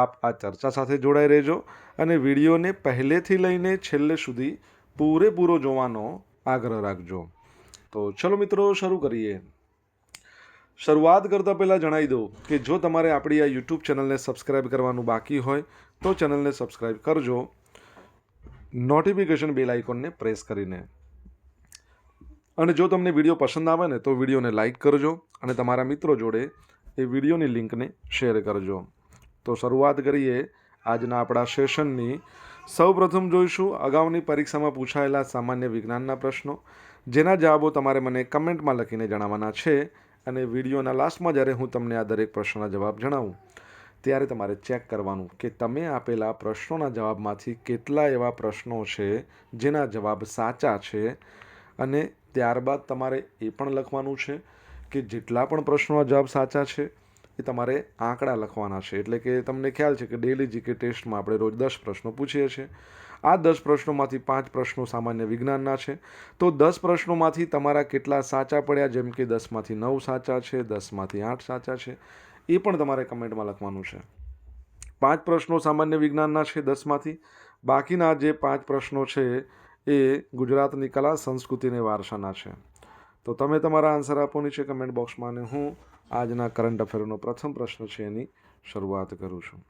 આપ આ ચર્ચા સાથે જોડાઈ રહેજો અને વિડીયોને પહેલેથી લઈને છેલ્લે સુધી પૂરેપૂરો જોવાનો આગ્રહ રાખજો. તો ચલો મિત્રો, શરૂ કરીએ. શરૂઆત કરતાં પહેલાં જણાવી દઉં કે જો તમારે આપણી આ યુટ્યુબ ચેનલને સબસ્ક્રાઈબ કરવાનું બાકી હોય, તો ચેનલને સબસ્ક્રાઈબ કરજો. નોટિફિકેશન બેલ આઇકોનને પ્રેસ કરીને. અને જો તમને વીડિયો પસંદ આવે ને, તો વિડીયોને લાઇક કરજો અને તમારા મિત્રો જોડે એ વિડીયોની લિંકને શેર કરજો. તો શરૂઆત કરીએ આજના આપણા સેશનની. સૌપ્રથમ જોઈશું અગાઉની પરીક્ષામાં પૂછાયેલા સામાન્ય વિજ્ઞાનના પ્રશ્નો, જેના જવાબો તમારે મને કમેન્ટમાં લખીને જણાવવાના છે અને વિડીયોના લાસ્ટમાં જ્યારે હું તમને આ દરેક પ્રશ્નોના જવાબ જણાવું, ત્યારે તમારે ચેક કરવાનું કે તમે આપેલા પ્રશ્નોના જવાબમાંથી કેટલા એવા પ્રશ્નો છે, જેના જવાબ સાચા છે અને ત્યારબાદ તમારે એ પણ લખવાનું છે કે જેટલા પણ પ્રશ્નોના જવાબ સાચા છે એ તમારે આંકડા લખવાના છે. એટલે કે તમને ખ્યાલ છે કે ડેલી જીકે ટેસ્ટમાં આપણે રોજ દસ પ્રશ્નો પૂછીએ છીએ. આ દસ પ્રશ્નોમાંથી પાંચ પ્રશ્નો સામાન્ય વિજ્ઞાનના છે. તો દસ પ્રશ્નોમાંથી તમારા કેટલા સાચા પડ્યા? જેમ કે દસમાંથી નવ સાચા છે, દસમાંથી આઠ સાચા છે. એ પણ તમારે કમેન્ટમાં લખવાનું છે. પાંચ પ્રશ્નો સામાન્ય વિજ્ઞાનના છે દસમાંથી. બાકીના જે પાંચ પ્રશ્નો છે એ ગુજરાતની કલા સંસ્કૃતિને વારસાના છે. તો તમે તમારા આન્સર આપો નીચે કમેન્ટ બોક્સમાં અને હું આજના કરંટ અફેરનો પ્રથમ પ્રશ્ન છે એની શરૂઆત કરું છું.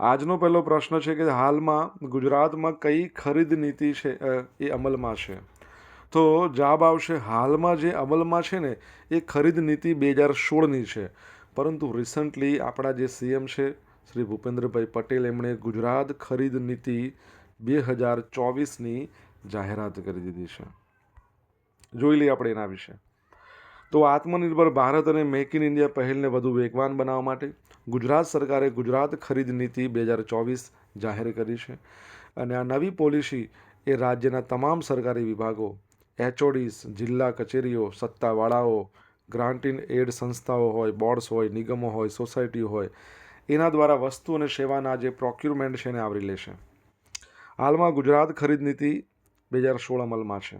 આજનો પહેલો પ્રશ્ન છે કે હાલમાં ગુજરાતમાં કઈ ખરીદ નીતિ છે એ અમલમાં છે? તો જવાબ આવશે, હાલમાં જે અમલમાં છે ને, એ ખરીદ નીતિ બે હજાર સોળની છે. પરંતુ રિસન્ટલી આપણા જે સીએમ છે, શ્રી ભૂપેન્દ્રભાઈ પટેલ એમણે ગુજરાત ખરીદ નીતિ બે હજાર ચોવીસની જાહેરાત કરી દીધી છે. જોઈ લઈએ આપણે એના વિશે. તો આત્મનિર્ભર ભારત અને મેક ઇન ઇન્ડિયા પહેલને વધુ વેગવાન બનાવવા માટે ગુજરાત સરકારે ગુજરાત ખરીદ નીતિ બે હજાર ચોવીસ જાહેર કરી છે. અને આ નવી પોલિસી એ રાજ્યના તમામ સરકારી વિભાગો, એચઓડીસ, જિલ્લા કચેરીઓ, સત્તાવાળાઓ, ગ્રાન્ટ ઇન એડ સંસ્થાઓ હોય, બોર્ડ્સ હોય, નિગમો હોય સોસાયટી હોય, એના દ્વારા વસ્તુ અને સેવાના જે પ્રોક્યુરમેન્ટ છે એને આવરી લેશે હાલમાં ગુજરાત ખરીદ નીતિ બે હજાર સોળ અમલમાં છે.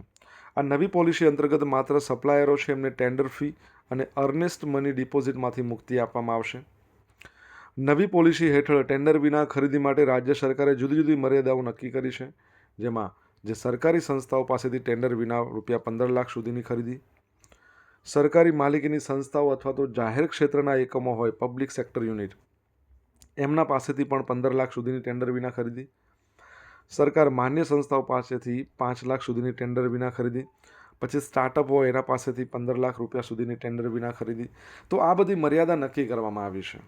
આ નવી પોલિસી અંતર્ગત માત્ર સપ્લાયરો છે, એમને ટેન્ડર ફી અને અર્નેસ્ટ મની ડિપોઝિટમાંથી મુક્તિ આપવામાં આવશે. નવી પોલિસી હેઠળ ટેન્ડર વિના ખરીદી માટે રાજ્ય સરકારે જુદી જુદી મર્યાદાઓ નક્કી કરી છે, જેમાં જે સરકારી સંસ્થાઓ પાસેથી ટેન્ડર વિના રૂપિયા પંદર લાખ સુધીની ખરીદી, સરકારી માલિકીની સંસ્થાઓ અથવા તો જાહેર ક્ષેત્રના એકમો હોય પબ્લિક સેક્ટર યુનિટ, એમના પાસેથી પણ પંદર લાખ સુધીની ટેન્ડર વિના ખરીદી સરકાર માન્ય સંસ્થાઓ પાસેથી પાંચ લાખ સુધીની ટેન્ડર વિના ખરીદી, પછી સ્ટાર્ટઅપ હોય એના પાસેથી પંદર લાખ રૂપિયા સુધીની ટેન્ડર વિના ખરીદી. તો આ બધી મર્યાદા નક્કી કરવામાં આવી છે.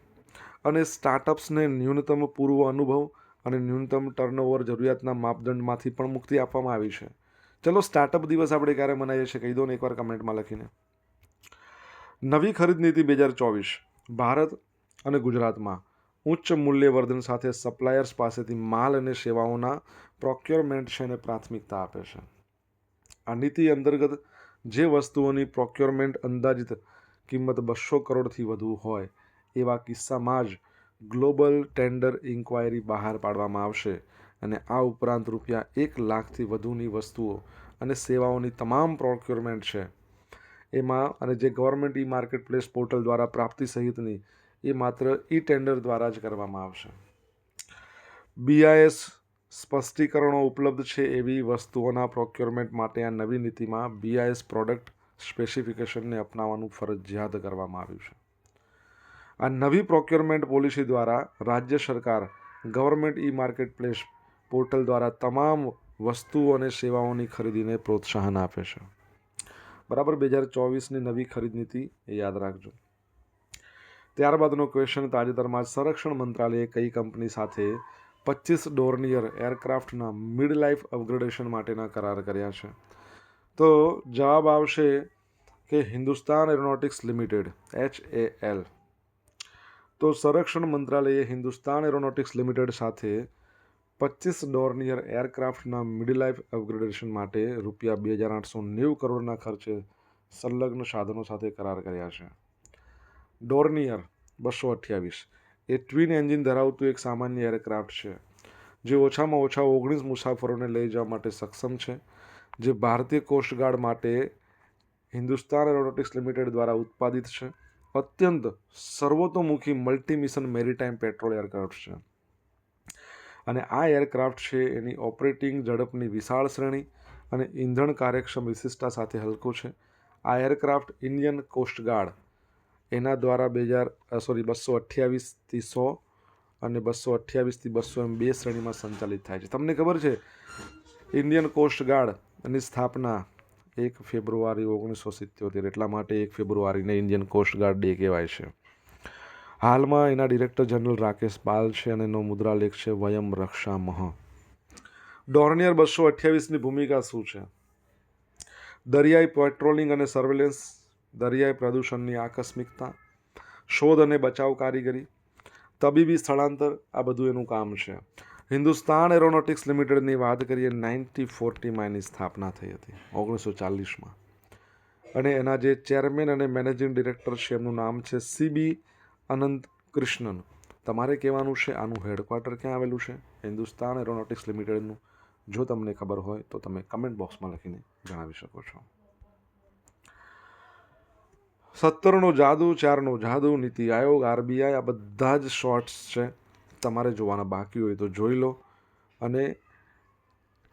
અને સ્ટાર્ટઅપ્સને ન્યૂનતમ પૂર્વ અનુભવ અને ન્યૂનતમ ટર્નઓવર જરૂરિયાતના માપદંડમાંથી પણ મુક્તિ આપવામાં આવી છે. ચલો સ્ટાર્ટઅપ દિવસ આપણે ક્યારે મનાવીએ છીએ કહી દો ને એકવાર કમેન્ટમાં લખીને. નવી ખરીદ નીતિ બે હજાર ચોવીસ, ભારત અને ગુજરાતમાં. ઉચ્ચ મૂલ્યવર્ધન સાથે સપ્લાયર્સ પાસેથી માલ અને સેવાઓના પ્રોક્યોરમેન્ટ છે એને પ્રાથમિકતા આપે છે. આ નીતિ અંતર્ગત જે વસ્તુઓની પ્રોક્યોરમેન્ટ અંદાજિત કિંમત બસો કરોડથી વધુ હોય, એવા કિસ્સામાં જ ગ્લોબલ ટેન્ડર ઇન્ક્વાયરી બહાર પાડવામાં આવશે અને આ ઉપરાંત રૂપિયા એક લાખથી વધુની વસ્તુઓ અને સેવાઓની તમામ પ્રોક્યોરમેન્ટ છે. એમાં અને જે government e market place portal દ્વારા પ્રાપ્તિ સહિતની એ માત્ર ઈ ટેન્ડર દ્વારા જ કરવામાં આવશે. બીઆઈએસ સ્પષ્ટીકરણો ઉપલબ્ધ છે એવી વસ્તુઓના પ્રોક્યોરમેન્ટ માટે આ નવી નીતિમાં બીઆઈએસ પ્રોડક્ટ સ્પેસિફિકેશનને અપનાવવાનું ફરજિયાત કરવામાં આવ્યું છે. આ નવી પ્રોક્યોરમેન્ટ પોલિસી દ્વારા રાજ્ય સરકાર government e market place portal દ્વારા તમામ વસ્તુઓ અને સેવાઓની ખરીદીને પ્રોત્સાહન આપે છે. બરાબર, બે હજાર ચોવીસની નવી ખરીદ નીતિ એ યાદ રાખજો. ત્યારબાદનો ક્વેશ્ચન તાજેતરમાં સંરક્ષણ મંત્રાલયે કઈ કંપની સાથે પચીસ ડોર્નિયર એરક્રાફ્ટના મિડ લાઈફ અપગ્રેડેશન માટેના કરાર કર્યા છે? તો જવાબ આવશે કે Hindustan Aeronautics Limited, H A L. તો સંરક્ષણ મંત્રાલયે હિન્દુસ્તાન એરોનોટિક્સ લિમિટેડ સાથે પચીસ ડોર્નિયર એરક્રાફ્ટના મિડ લાઈફ અપગ્રેડેશન માટે રૂપિયા બે હજાર આઠસો નેવું કરોડના ખર્ચે સંલગ્ન સાધનો સાથે કરાર કર્યા છે. ડોર્નિયર, બસો અઠ્યાવીસ. એ ટ્વિન એન્જિન ધરાવતું એક સામાન્ય એરક્રાફ્ટ છે, જે ઓછામાં ઓછા ઓગણીસ મુસાફરોને લઈ જવા માટે સક્ષમ છે, જે ભારતીય કોસ્ટગાર્ડ માટે હિન્દુસ્તાન એરોનોટિક્સ લિમિટેડ દ્વારા ઉત્પાદિત છે. અત્યંત સર્વતોમુખી મલ્ટીમિશન મેરીટાઈમ પેટ્રોલ એરક્રાફ્ટ છે. અને આ એરક્રાફ્ટ છે એની ઓપરેટિંગ ઝડપની વિશાળ શ્રેણી અને ઇંધણ કાર્યક્ષમ વિશિષ્ટતા સાથે હલકો છે. આ એરક્રાફ્ટ ઇન્ડિયન કોસ્ટગાર્ડ એના દ્વારા બે હજાર સોરી બસો અઠ્યાવીસથી સો અને બસો અઠ્યાવીસથી બસો એમ બે શ્રેણીમાં સંચાલિત થાય છે. તમને ખબર છે ઇન્ડિયન કોસ્ટગાર્ડની સ્થાપના એક ફેબ્રુઆરી ઓગણીસો સિત્યોતેર, એટલા માટે એક ફેબ્રુઆરીને ઇન્ડિયન કોસ્ટગાર્ડ ડે કહેવાય છે. હાલમાં એના ડિરેક્ટર જનરલ રાકેશ પાલ છે અને એનો મુદ્રાલેખ છે વયમ રક્ષા મહ. ડોર્નિયર બસો અઠ્યાવીસની ભૂમિકા શું છે? દરિયાઈ પેટ્રોલિંગ અને સર્વેલન્સ દરિયાઈ પ્રદૂષણની આકસ્મિકતા, શોધ અને બચાવ કારીગરી, તબીબી સ્થળાંતર, આ બધું એનું કામ છે. હિન્દુસ્તાન એરોનોટિક્સ લિમિટેડની વાત કરીએ નાઇન્ટી ફોર્ટીમાં એની સ્થાપના થઈ હતી ઓગણીસો ચાલીસમાં. અને એના જે ચેરમેન અને મેનેજિંગ ડિરેક્ટર છે, એમનું નામ છે સીબી અનંત કૃષ્ણન. તમારે કહેવાનું છે, આનું હેડક્વાર્ટર ક્યાં આવેલું છે? હિન્દુસ્તાન એરોનોટિક્સ લિમિટેડનું. જો તમને ખબર હોય, તો તમે કમેન્ટ બોક્સમાં લખીને જણાવી શકો છો. સત્તરનો જાદુ, ચારનો જાદુ, નીતિ આયોગ, આરબીઆઈ, આ બધા જ શોર્ટ્સ છે. તમારે જોવાના બાકી હોય તો જોઈ લો અને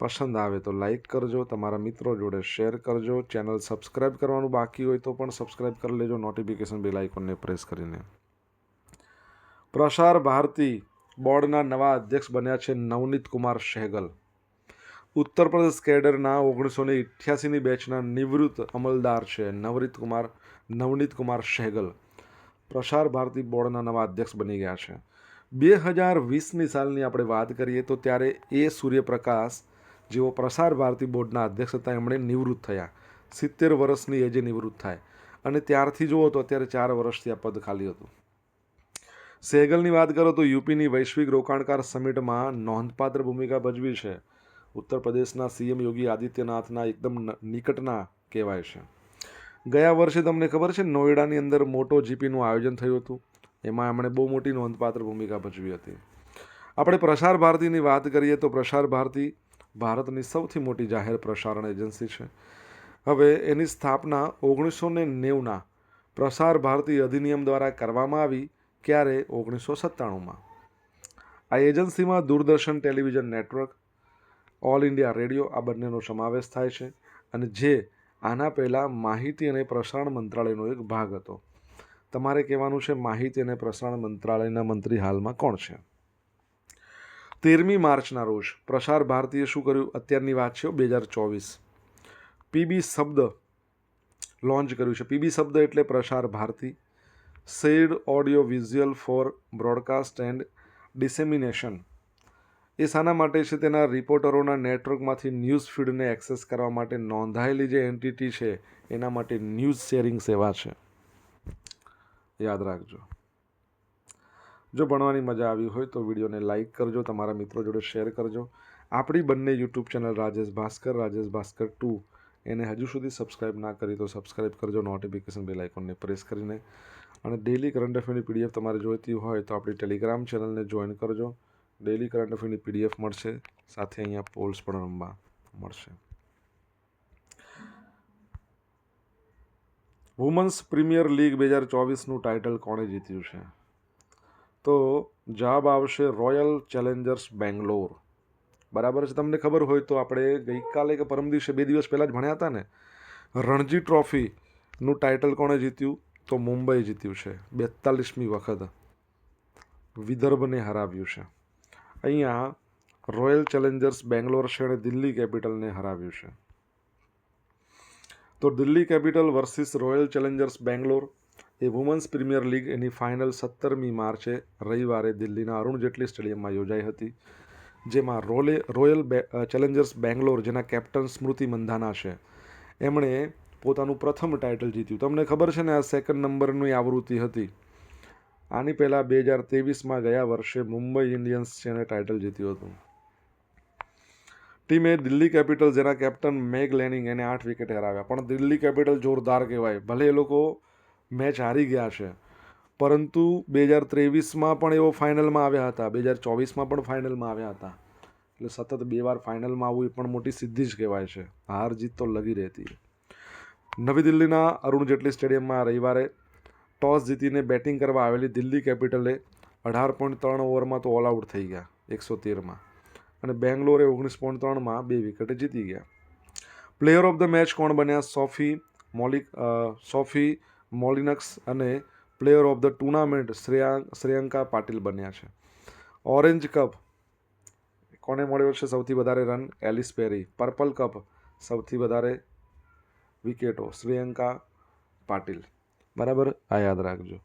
પસંદ આવે તો લાઈક કરજો, તમારા મિત્રો જોડે શેર કરજો. ચેનલ સબસ્ક્રાઈબ કરવાનું બાકી હોય તો પણ સબસ્ક્રાઈબ કરી લેજો, નોટિફિકેશન બેલ આઇકોનને પ્રેસ કરીને. પ્રસાર ભારતી બોર્ડના નવા અધ્યક્ષ બન્યા છે નવનીત કુમાર સહેગલ ઉત્તર પ્રદેશ કેડરના ઓગણીસો ને ઇઠ્યાસીની બેચના નિવૃત્ત અમલદાર છે નવરીત કુમાર, નવનીત કુમાર સહેગલ. પ્રસાર ભારતી બોર્ડના નવા અધ્યક્ષ બની ગયા છે. બે હજાર વીસની સાલની આપણે વાત કરીએ તો ત્યારે એ સૂર્યપ્રકાશ, જેઓ પ્રસાર ભારતી બોર્ડના અધ્યક્ષ હતા, એમણે નિવૃત્ત થયા. સિત્તેર વર્ષની એજે નિવૃત્ત થાય. અને ત્યારથી જુઓ તો અત્યારે ચાર વર્ષથી આ પદ ખાલી હતું. સહેગલની વાત કરો તો યુપીની વૈશ્વિક રોકાણકાર સમિટમાં નોંધપાત્ર ભૂમિકા ભજવી છે. ઉત્તર પ્રદેશના સીએમ યોગી આદિત્યનાથના એકદમ નિકટના કહેવાય છે. ગયા વર્ષે તમને ખબર છે નોઈડાની અંદર મોટો જીપીનું આયોજન થયું હતું. એમાં એમણે બહુ મોટી નોંધપાત્ર ભૂમિકા ભજવી હતી. આપણે પ્રસાર ભારતીની વાત કરીએ તો પ્રસાર ભારતી ભારતની સૌથી મોટી જાહેર પ્રસારણ એજન્સી છે. હવે એની સ્થાપના ઓગણીસો ને નેવુંના પ્રસાર ભારતી અધિનિયમ દ્વારા કરવામાં આવી, ક્યારે? ઓગણીસો સત્તાણુંમાં. આ એજન્સીમાં Doordarshan television network All India Radio આ બંનેનો સમાવેશ થાય છે અને જે આના પહેલાં માહિતી અને પ્રસારણ મંત્રાલયનો એક ભાગ હતો. તમારે કહેવાનું છે માહિતી અને પ્રસારણ મંત્રાલયના મંત્રી હાલમાં કોણ છે? તેરમી માર્ચના રોજ પ્રસાર ભારતીએ શું કર્યું? અત્યારની વાત છે બે હજાર ચોવીસ. પીબી શબ્દ લોન્ચ કર્યું છે. પીબી શબ્દ એટલે Prasar Bharati. Said audio visual for broadcast and dissemination એ શાના માટે છે તેના રિપોર્ટરોના નેટવર્કમાંથી ન્યૂઝ ફીડને એક્સેસ કરવા માટે નોંધાયેલી જે એન્ટિટી છે, એના માટે ન્યૂઝ શેરિંગ સેવા છે. યાદ રાખજો. જો ભણવાની મજા આવી હોય તો વિડીયોને લાઇક કરજો, તમારા મિત્રો જોડે શેર કરજો. આપણી બંને YouTube channel Rajesh Bhaskar Rajesh Bhaskar two, એને હજુ સુધી સબસ્ક્રાઇબ ના કરી તો સબસ્ક્રાઇબ કરજો, નોટિફિકેશન બેલ આઇકોનને પ્રેસ કરીને. અને ડેલી કરંટ અફેરની પીડીએફ તમારે જોઈતી હોય તો આપણી ટેલિગ્રામ ચેનલને જોઈન કરજો. ડેલી કરંટ અફેરની પીડીએફ મળશે. સાથે અહીંયા પોલ્સ પણ રમવા મળશે. વુમન્સ પ્રીમિયર લીગ બે હજાર ચોવીસનું ટાઇટલ કોણે જીત્યું છે? તો જવાબ આવશે રોયલ ચેલેન્જર્સ બેંગ્લોર. બરાબર છે, તમને ખબર હોય તો આપણે ગઈકાલે કે પરમ દિવસે બે દિવસ પહેલાં જ ભણ્યા હતા ને? રણજી ટ્રોફીનું ટાઇટલ કોણે જીત્યું? તો મુંબઈ જીત્યું છે. બેતાલીસમી વખત વિદર્ભને હરાવ્યું છે. અહીંયા રોયલ ચેલેન્જર્સ બેંગ્લોર છે દિલ્હી કેપિટલને હરાવ્યું છે. તો Delhi Capital versus Royal Challengers Bangalore એ વુમન્સ પ્રીમિયર લીગ એની ફાઇનલ સત્તરમી માર્ચે રવિવારે દિલ્હીના અરુણ જેટલી સ્ટેડિયમમાં યોજાઈ હતી, જેમાં રોલે, રોયલ ચેલેન્જર્સ બેંગ્લોર જેના કેપ્ટન સ્મૃતિ મંધાના છે. એમણે પોતાનું પ્રથમ ટાઇટલ જીત્યું. તમને ખબર છે ને આ સેકન્ડ નંબરની આવૃત્તિ હતી? આની પહેલાં બે હજાર ત્રેવીસમાં ગયા વર્ષે મુંબઈ ઇન્ડિયન્સ છે ટાઇટલ જીત્યું હતું. ટીમે દિલ્હી કેપિટલ જેના કેપ્ટન મેગ લેનિંગ એને આઠ વિકેટ હરાવ્યા. પણ દિલ્હી કેપિટલ જોરદાર કહેવાય. ભલે એ લોકો મેચ હારી ગયા છે. પરંતુ બે હજાર ત્રેવીસમાં પણ એવો ફાઇનલમાં આવ્યા હતા. બે હજાર ચોવીસમાં પણ ફાઇનલમાં આવ્યા હતા. એટલે સતત બે વાર ફાઇનલમાં આવવું એ પણ મોટી સિદ્ધિ જ કહેવાય છે. હાર જીત તો લગી રહેતી. નવી દિલ્હીના અરુણ જેટલી સ્ટેડિયમમાં રવિવારે ટોસ જીતીને બેટિંગ કરવા આવેલી દિલ્હી કેપિટલે અઢાર પોઈન્ટ ત્રણ ઓવરમાં તો ઓલ આઉટ થઈ ગયા, એકસો તેરમાં. અને બેંગ્લોરે ઓગણીસ પોઈન્ટ ત્રણમાં બે વિકેટે જીતી ગયા. પ્લેયર ઓફ ધ મેચ કોણ બન્યા? સોફી મોલિક સોફી મોલિનક્સ અને player of the tournament Shreya, Shreyanka Patil બન્યા છે. ઓરેન્જ કપ કોને મળ્યો છે? સૌથી વધારે run Ellyse Perry. Purple cap સૌથી વધારે વિકેટો શ્રેયંકા પાટીલ. બરાબર? આ યાદ રાખજો.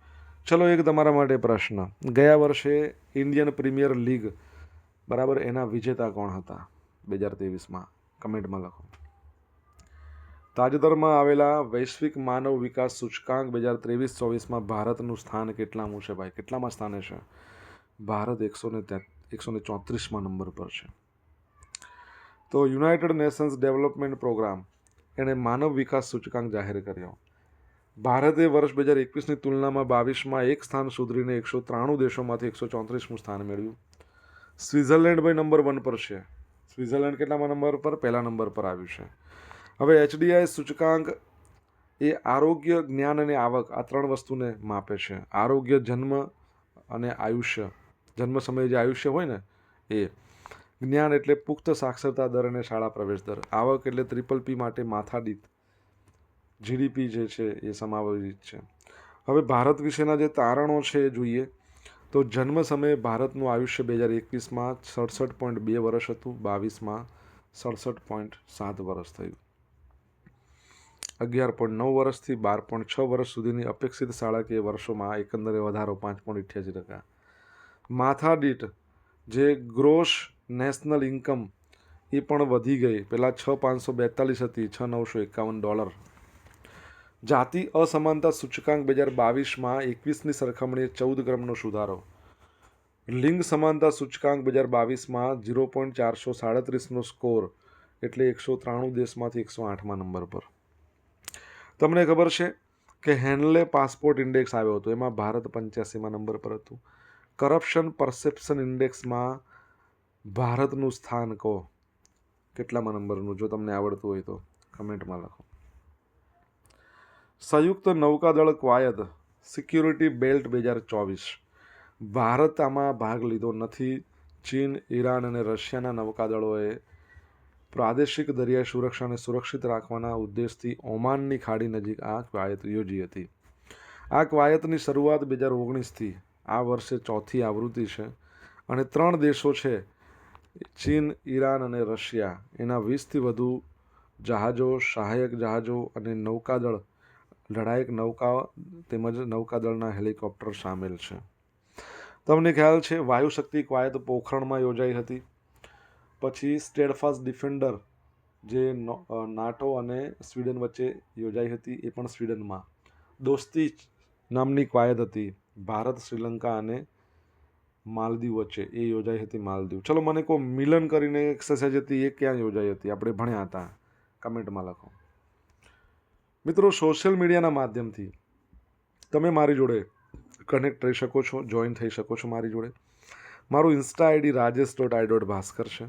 ચલો એક તમારા માટે પ્રશ્ન. ગયા વર્ષે ઇન્ડિયન પ્રીમિયર લીગ, બરાબર, એના વિજેતા કોણ હતા? બે હજાર ત્રેવીસમાં. કમેન્ટમાં લખો. તાજેતરમાં આવેલા વૈશ્વિક માનવ વિકાસ સૂચકાંક બે હજાર ત્રેવીસ ચોવીસમાં ભારતનું સ્થાન કેટલામું છે ભાઈ? કેટલામાં સ્થાને છે? ભારત એકસો ને એકસો ને ચોત્રીસમાં નંબર પર છે. તો યુનાઇટેડ નેશન્સ ડેવલપમેન્ટ પ્રોગ્રામ, એણે માનવ વિકાસ સૂચકાંક જાહેર કર્યો. ભારતે વર્ષ બે હજાર એકવીસની તુલનામાં બાવીસમાં એક સ્થાન સુધરીને એકસો ત્રાણું દેશોમાંથી એકસો ચોત્રીસમું સ્થાન મેળવ્યું. સ્વિટ્ઝરલેન્ડ ભાઈ નંબર વન પર છે. સ્વિટ્ઝરલેન્ડ કેટલામાં નંબર પર? પહેલા નંબર પર આવ્યું છે. હવે એચડીઆઈ સૂચકાંક એ આરોગ્ય, જ્ઞાન અને આવક આ ત્રણ વસ્તુને માપે છે. આરોગ્ય, જન્મ અને આયુષ્ય. જન્મ સમયે જે આયુષ્ય હોય ને, એ. જ્ઞાન એટલે પુખ્ત સાક્ષરતા દર અને શાળા પ્રવેશ દર. આવક એટલે ત્રિપલ પી માટે માથાદીઠ. જીડીપી જે છે એ સમાવેશિત છે. હવે ભારત વિશેના જે તારણો છે એ જોઈએ તો જન્મ સમયે ભારતનું આયુષ્ય બે હજાર એકવીસમાં સડસઠ પોઈન્ટ બે વર્ષ હતું, બાવીસમાં સડસઠ પોઈન્ટ સાત વર્ષ થયું. અગિયાર પોઈન્ટ નવ વર્ષથી બાર પોઈન્ટ છ વર્ષ સુધીની અપેક્ષિત શાળાકીય વર્ષોમાં એકંદરે વધારો પાંચ પોઈન્ટ અઠ્યાસી ટકા. માથા દીઠ જે ગ્રોસ નેશનલ ઇન્કમ એ પણ વધી ગઈ. પહેલાં છ પાંચસો બેતાલીસ હતી, છ નવસો એકાવન ડોલર જાતિ અસમાનતા સૂચકાંક બે હજાર બાવીસમાં એકવીસની સરખામણીએ ચૌદ ક્રમનો સુધારો. લિંગ સમાનતા સૂચકાંક બે હજાર બાવીસમાં ઝીરો પોઈન્ટ ચારસો સાડત્રીસનો સ્કોર, એટલે એકસો ત્રાણું દેશમાંથી એકસો આઠમાં નંબર પર. તમને ખબર છે કે હેનલે પાસપોર્ટ ઇન્ડેક્સ આવ્યો હતો. એમાં ભારત પંચ્યાસીમાં નંબર પર હતું. કરપ્શન પરસેપ્શન ઇન્ડેક્સમાં ભારતનું સ્થાન કહો. કેટલામાં નંબરનું જો તમને આવડતું હોય તો કમેન્ટમાં લખો. સંયુક્ત નૌકાદળ કવાયત સિક્યુરિટી બેલ્ટ બે હજાર ચોવીસ. ભારત આમાં ભાગ લીધો નથી. ચીન, ઈરાન અને રશિયાના નૌકાદળોએ પ્રાદેશિક દરિયાઈ સુરક્ષાને સુરક્ષિત રાખવાના ઉદ્દેશથી ઓમાનની ખાડી નજીક આ કવાયત યોજી હતી. આ કવાયતની શરૂઆત બે હજાર ઓગણીસથી. આ વર્ષે ચોથી આવૃત્તિ છે અને ત્રણ દેશો છે, ચીન, ઈરાન અને રશિયા. એના વીસથી વધુ જહાજો, સહાયક જહાજો અને નૌકાદળ લડાયક નૌકા તેમજ નૌકાદળના હેલિકોપ્ટર સામેલ છે. તમને ખ્યાલ છે વાયુશક્તિ કવાયત પોખરણમાં યોજાઈ હતી. પછી સ્ટેડફાસ્ટ ડિફેન્ડર જે નાટો અને સ્વીડન વચ્ચે યોજાઈ હતી એ પણ સ્વીડનમાં. દોસ્તી નામની કવાયત હતી. ભારત, શ્રીલંકા અને માલદીવ વચ્ચે એ યોજાઈ હતી માલદીવ. ચલો મને કહો મિલન કરીને એક્સરસાઇઝ હતી એ ક્યાં યોજાઈ હતી? આપણે ભણ્યા હતા. કમેન્ટમાં લખો. મિત્રો સોશિયલ મીડિયાના માધ્યમથી તમે મારી જોડે કનેક્ટ રહી શકો છો જોઈન થઈ શકો છો મારી જોડે. મારું insta ID Rajesh dot I dot Bhaskar છે.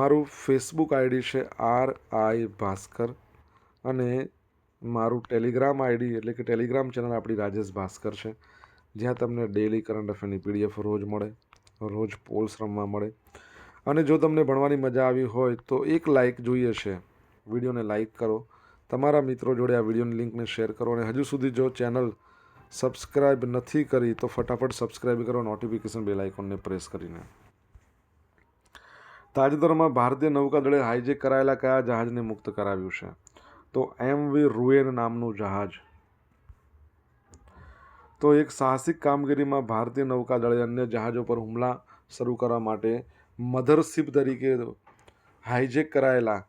મારું ફેસબુક આઈડી છે આર આઈ ભાસ્કર અને મારું ટેલિગ્રામ આઈડી એટલે કે ટેલિગ્રામ ચેનલ આપણી રાજેશ ભાસ્કર છે. જ્યાં તમને ડેલી કરંટ અફેરની પીડીએફ રોજ મળે, રોજ પોલ્સ રમવા મળે. અને જો તમને ભણવાની મજા આવી હોય તો એક લાઇક જોઈએ છે. વિડીયોને લાઇક કરો. તમારા મિત્રો જોડે આ વિડીયોની લિંકને શેર કરો અને હજુ સુધી જો ચેનલ સબસ્ક્રાઇબ નથી કરી, તો ફટાફટ સબસ્ક્રાઇબ કરો, નોટિફિકેશન બેલ આઇકોનને પ્રેસ કરીને. તાજેતરમાં ભારતીય નૌકાદળે હાઇજેક કરાયેલા કયા જહાજને મુક્ત કરાવ્યું છે? તો એમ વી રૂએન નામનું જહાજ. તો એક સાહસિક કામગીરીમાં ભારતીય નૌકાદળે અન્ય જહાજો પર હુમલા શરૂ કરવા માટે મધરશિપ તરીકે હાઈજેક કરાયેલા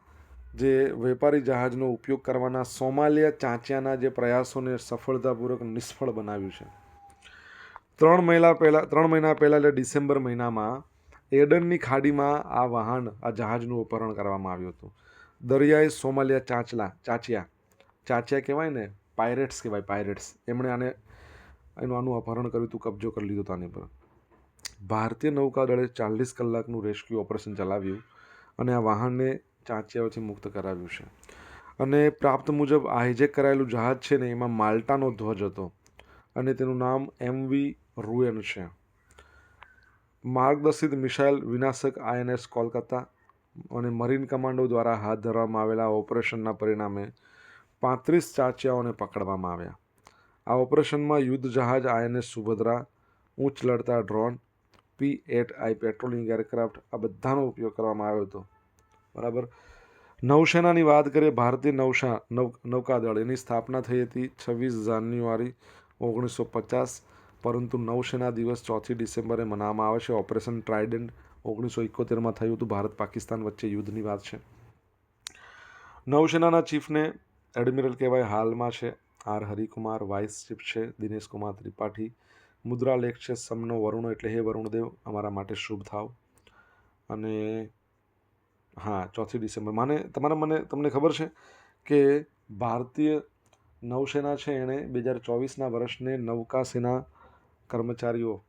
જે વેપારી જહાજનો ઉપયોગ કરવાના સોમાલિયા ચાંચિયાના જે પ્રયાસોને સફળતાપૂર્વક નિષ્ફળ બનાવ્યું છે. ત્રણ મહિના પહેલાં, ત્રણ મહિના પહેલાં એટલે ડિસેમ્બર મહિનામાં એડનની ખાડીમાં આ વાહન, આ જહાજનું અપહરણ કરવામાં આવ્યું હતું. દરિયાઈ સોમાલિયા ચાંચલા, ચાંચિયા ચાંચિયા કહેવાય ને, પાયરેટ્સ કહેવાય, પાયરેટ્સ. એમણે આને, એનું આનું અપહરણ કર્યું હતું, કબજો કરી લીધો હતો આની પર. ભારતીય નૌકાદળે ચાલીસ કલાકનું રેસ્ક્યુ ઓપરેશન ચલાવ્યું અને આ વાહનને ચાંચિયાઓથી મુક્ત કરાવ્યું છે. અને પ્રાપ્ત મુજબ આ હાઇજેક કરાયેલું જહાજ છે ને, એમાં માલ્ટાનો ધ્વજ હતો અને તેનું નામ એમવી રૂએન છે. માર્ગદર્શિત મિસાઇલ વિનાશક આઈએનએસ કોલકાતા અને મરીન કમાન્ડો દ્વારા હાથ ધરવામાં આવેલા ઓપરેશનના પરિણામે પાંત્રીસ ચાંચિયાઓને પકડવામાં આવ્યા. આ ઓપરેશનમાં યુદ્ધ જહાજ આઈએનએસ સુભદ્રા ઉચ્ચ લડતા drone, P eight I patrolling aircraft આ બધાનો ઉપયોગ કરવામાં આવ્યો હતો. બરાબર? નૌસેનાની વાત કરીએ, ભારતીય નૌશા નૌ, નૌકાદળ એની સ્થાપના થઈ હતી છવ્વીસ જાન્યુઆરી ઓગણીસો પચાસ, પરંતુ નૌસેના દિવસ ચોથી ડિસેમ્બરે મનાવવામાં આવે છે. ઓપરેશન ટ્રાઇડન્ટ ઓગણીસો એકોતેરમાં થયું હતું. ભારત પાકિસ્તાન વચ્ચે યુદ્ધની વાત છે. નૌસેનાના ચીફને એડમિરલ કહેવાય હાલમાં છે. આર હરિકુમાર, વાઇસ ચીફ છે. દિનેશ કુમાર ત્રિપાઠી, મુદ્રા લેખ છે. સમનો વરુણો એટલે હે વરુણદેવ. અમારા માટે શુભ થાવ. અને હા, ચોથી ડિસેમ્બર. મને, તમારા મને, તમને ખબર છે કે ભારતીય નૌસેના છે એણે બે હજાર ચોવીસના વર્ષને નૌકા સેના કર્મચારીઓ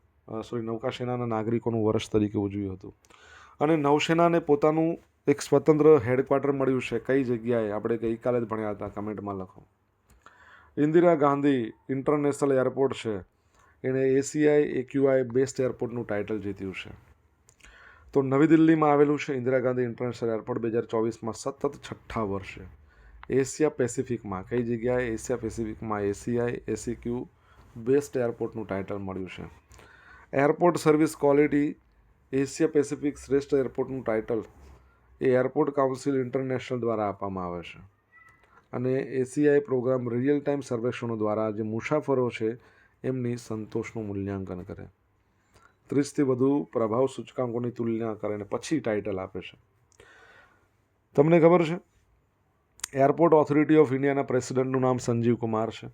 સોરી નૌકા સેનાના નાગરિકોનું વર્ષ તરીકે ઉજવ્યું હતું. અને નૌસેનાને પોતાનું એક સ્વતંત્ર હેડક્વાર્ટર મળ્યું છે. કઈ જગ્યાએ? આપણે ગઈકાલે જ ભણ્યા હતા. કમેન્ટમાં લખો. ઇન્દિરા ગાંધી ઇન્ટરનેશનલ એરપોર્ટ છે. એણે એસીઆઈ એક્યુઆઈ બેસ્ટ એરપોર્ટનું ટાઇટલ જીત્યું છે. તો નવી દિલ્હીમાં આવેલું છે ઇન્દિરા ગાંધી ઇન્ટરનેશનલ એરપોર્ટ બે હજાર ચોવીસમાં સતત છઠ્ઠા વર્ષે એશિયા પેસિફિકમાં, કઈ જગ્યાએ? એશિયા પેસિફિકમાં એસીઆઈ, એસીક્યુ બેસ્ટ એરપોર્ટનું ટાઇટલ મળ્યું છે. Airport service quality Asia Pacific શ્રેષ્ઠ એરપોર્ટનું ટાઇટલ એ એરપોર્ટ કાઉન્સિલ ઇન્ટરનેશનલ દ્વારા આપવામાં આવે છે. અને એસીઆઈ પ્રોગ્રામ રિયલ ટાઈમ સર્વેક્ષણો દ્વારા જે મુસાફરો છે, એમની સંતોષનું મૂલ્યાંકન કરે. ત્રીસથી વધુ પ્રભાવ સૂચકાંકોની તુલના કરીને પછી ટાઇટલ આપે છે. તમને ખબર છે? એરપોર્ટ ઓથોરિટી ઓફ ઇન્ડિયાના પ્રેસિડેન્ટનું નામ સંજીવ કુમાર છે.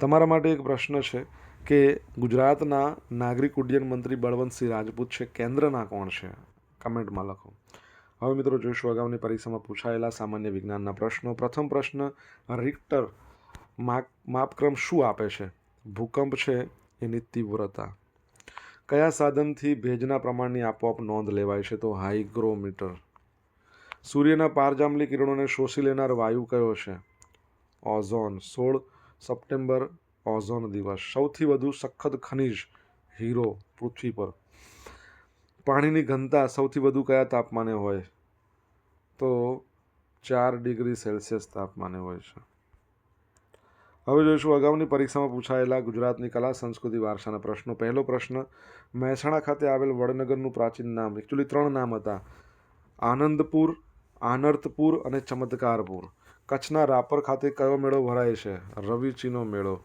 તમારા માટે એક પ્રશ્ન છે કે ગુજરાતના નાગરિક ઉડ્ડયન મંત્રી બળવંતસિંહ રાજપૂત છે, કેન્દ્રના કોણ છે? કમેન્ટમાં લખો. હવે મિત્રો જોઈશું અગાઉની પરીક્ષામાં પૂછાયેલા સામાન્ય વિજ્ઞાનના પ્રશ્નો. પ્રથમ પ્રશ્ન રિક્ટર માપ માપક્રમ શું આપે છે? ભૂકંપ છે એની તીવ્રતા. કયા સાધનથી ભેજના પ્રમાણની આપોઆપ નોંધ લેવાય છે? તો હાઇગ્રોમીટર. સૂર્યના પારજાંબલી કિરણોને શોષી લેનાર વાયુ કયો છે? ઓઝોન. સોળ સપ્ટેમ્બર ઓઝોન દિવસ. સૌથી વધુ સખત ખનિજ હીરો પૃથ્વી પર. પાણીની ઘનતા સૌથી વધુ કયા તાપમાને હોય? તો ચાર ડિગ્રી સેલ્સિયસ તાપમાને હોય છે. હવે જોઈશું અગાઉની પરીક્ષામાં પૂછાયેલા ગુજરાતની કલા, સંસ્કૃતિ, વારસાના પ્રશ્નો. પહેલો પ્રશ્ન, મહેસાણા ખાતે આવેલ વડનગરનું પ્રાચીન નામ. એકચ્યુઅલી ત્રણ નામ હતા. આનંદપુર, આનર્તપુર અને ચમત્કારપુર. કચ્છના રાપર ખાતે કયો મેળો ભરાય છે? રવિચીનો મેળો.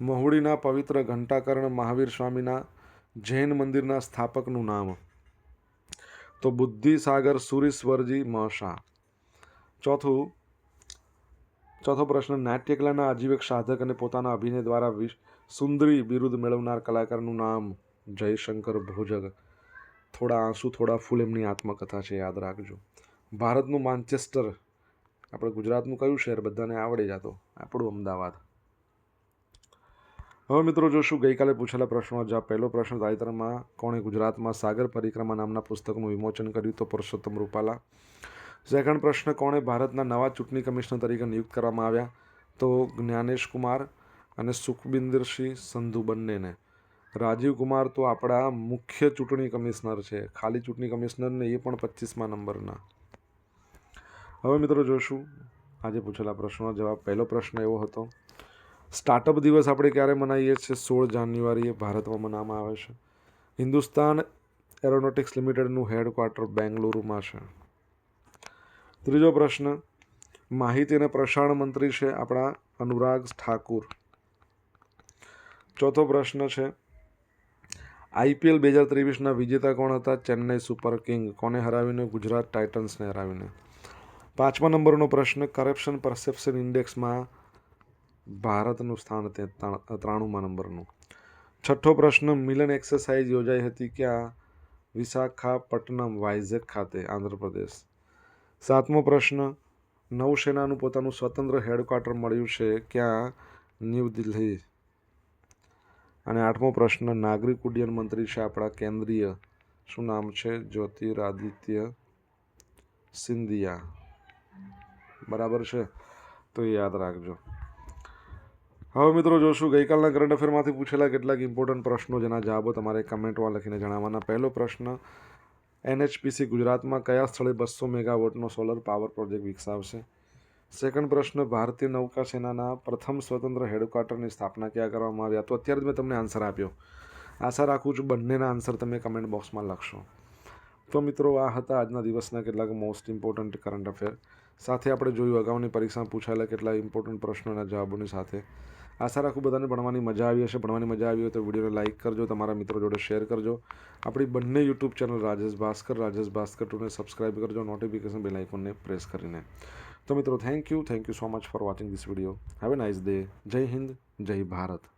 મહુડીના પવિત્ર ઘંટાકર્ણ મહાવીર સ્વામીના જૈન મંદિરના સ્થાપકનું નામ. તો બુદ્ધિસાગર સુરીશ્વરજી મહસા ચોથું ચોથો પ્રશ્ન, નાટ્યકલાના આજીવક સાધક અને પોતાના અભિનય દ્વારા સુંદરી બિરુદ મેળવનાર કલાકારનું નામ જયશંકર ભોજક થોડા આંસુ, થોડા ફૂલ એમની આત્મકથા છે, યાદ રાખજો. ભારતનું માન્ચેસ્ટર, આપણે ગુજરાતનું કયું શહેર? બધાને આવડે જતો. આપણું અમદાવાદ. હવે મિત્રો જોશું, ગઈકાલે પૂછેલા પ્રશ્નો જ. પહેલો પ્રશ્ન તાજેતરમાં કોણે ગુજરાતમાં સાગર પરિક્રમા નામના પુસ્તકનું વિમોચન કર્યું તો પુરુષોત્તમ રૂપાલા. સેકન્ડ પ્રશ્ન કોણે ભારતના નવા ચૂંટણી કમિશનર તરીકે નિયુક્ત કરવામાં આવ્યા? તો જ્ઞાનેશ કુમાર અને સુખબિંદરસિંહ સંધુ બંનેને. રાજીવ કુમાર તો આપણા મુખ્ય ચૂંટણી કમિશનર છે. ખાલી ચૂંટણી કમિશનરને એ પણ પચીસમાં નંબરના. હવે મિત્રો જોશું. આજે પૂછેલા પ્રશ્નનો જવાબ. પહેલો પ્રશ્ન એવો હતો. સ્ટાર્ટઅપ દિવસ આપણે ક્યારે મનાવીએ છીએ? સોળ જાન્યુઆરીએ ભારતમાં મનાવવામાં આવે છે. હિન્દુસ્તાન એરોનોટિક્સ લિમિટેડનું હેડક્વાર્ટર બેંગલુરુમાં છે. ત્રીજો પ્રશ્ન, માહિતી અને પ્રસારણ મંત્રી છે આપણા અનુરાગ ઠાકુર. ચોથો પ્રશ્ન છે, આઈપીએલ બે હજાર ત્રેવીસના વિજેતા કોણ હતા? Chennai super king. કોને હરાવીને? ગુજરાત ટાઇટન્સને હરાવીને. પાંચમા નંબરનો પ્રશ્ન, કરપ્શન પરસેપ્શન ઇન્ડેક્સમાં ભારતનું સ્થાન તે ત્રાણુંમાં નંબરનું. છઠ્ઠો પ્રશ્ન, મિલન એક્સરસાઇઝ યોજાઈ હતી ક્યાં? વિશાખાપટ્ટનમ વાઇઝેક ખાતે, આંધ્રપ્રદેશ. સાતમો પ્રશ્ન, નૌસેનાનું પોતાનું સ્વતંત્ર હેડક્વાર્ટર મળ્યું છે ક્યાં? ન્યૂ દિલ્હી. અને આઠમો પ્રશ્ન, નાગરિક ઉડ્ડયન મંત્રી છે આપણા કેન્દ્રીય. શું નામ છે? જ્યોતિરાદિત્ય સિંધિયા. બરાબર છે? તો એ યાદ રાખજો. હવે મિત્રો જોશું, ગઈકાલના કરંટ અફેરમાંથી પૂછેલા કેટલાક ઇમ્પોર્ટન્ટ પ્રશ્નો, જેના જવાબો તમારે કમેન્ટમાં લખીને જણાવવાના. પહેલો પ્રશ્ન એનએચપીસી ગુજરાતમાં કયા સ્થળે બસો મેગાવોટનો સોલર પાવર પ્રોજેક્ટ વિકસાવશે? સેકન્ડ પ્રશ્ન, ભારતીય નૌકા સેનાના પ્રથમ સ્વતંત્ર હેડક્વાર્ટરની સ્થાપના ક્યાં કરવામાં આવી? તો અત્યારે જ મેં તમને આન્સર આપ્યો. આશા રાખું છું બંનેના આન્સર તમે કમેન્ટ બોક્સમાં લખશો. તો મિત્રો, આ હતા આજના દિવસના કેટલાક મોસ્ટ ઇમ્પોર્ટન્ટ કરંટ અફેર સાથે આપણે જોયું, અગાઉની પરીક્ષામાં પૂછાયેલા કેટલાક ઇમ્પોર્ટન્ટ પ્રશ્નોના જવાબોની સાથે. આશા રાખું બધાને ભણવાની મજા આવી હશે. ભણવાની મજા આવી હોય તો વિડીયોને લાઇક કરજો, તમારા મિત્રો જોડે શેર કરજો. આપણી બંને યુટ્યુબ ચેનલ રાજેશ ભાસ્કર રાજેશ ભાસ્કર ટુને સબસ્ક્રાઇબ કરજો નોટિફિકેશન બેલ આઇકોનને પ્રેસ કરીને. તો મિત્રો thank you thank you so much for watching this video have a nice day જય હિન્દ જય ભારત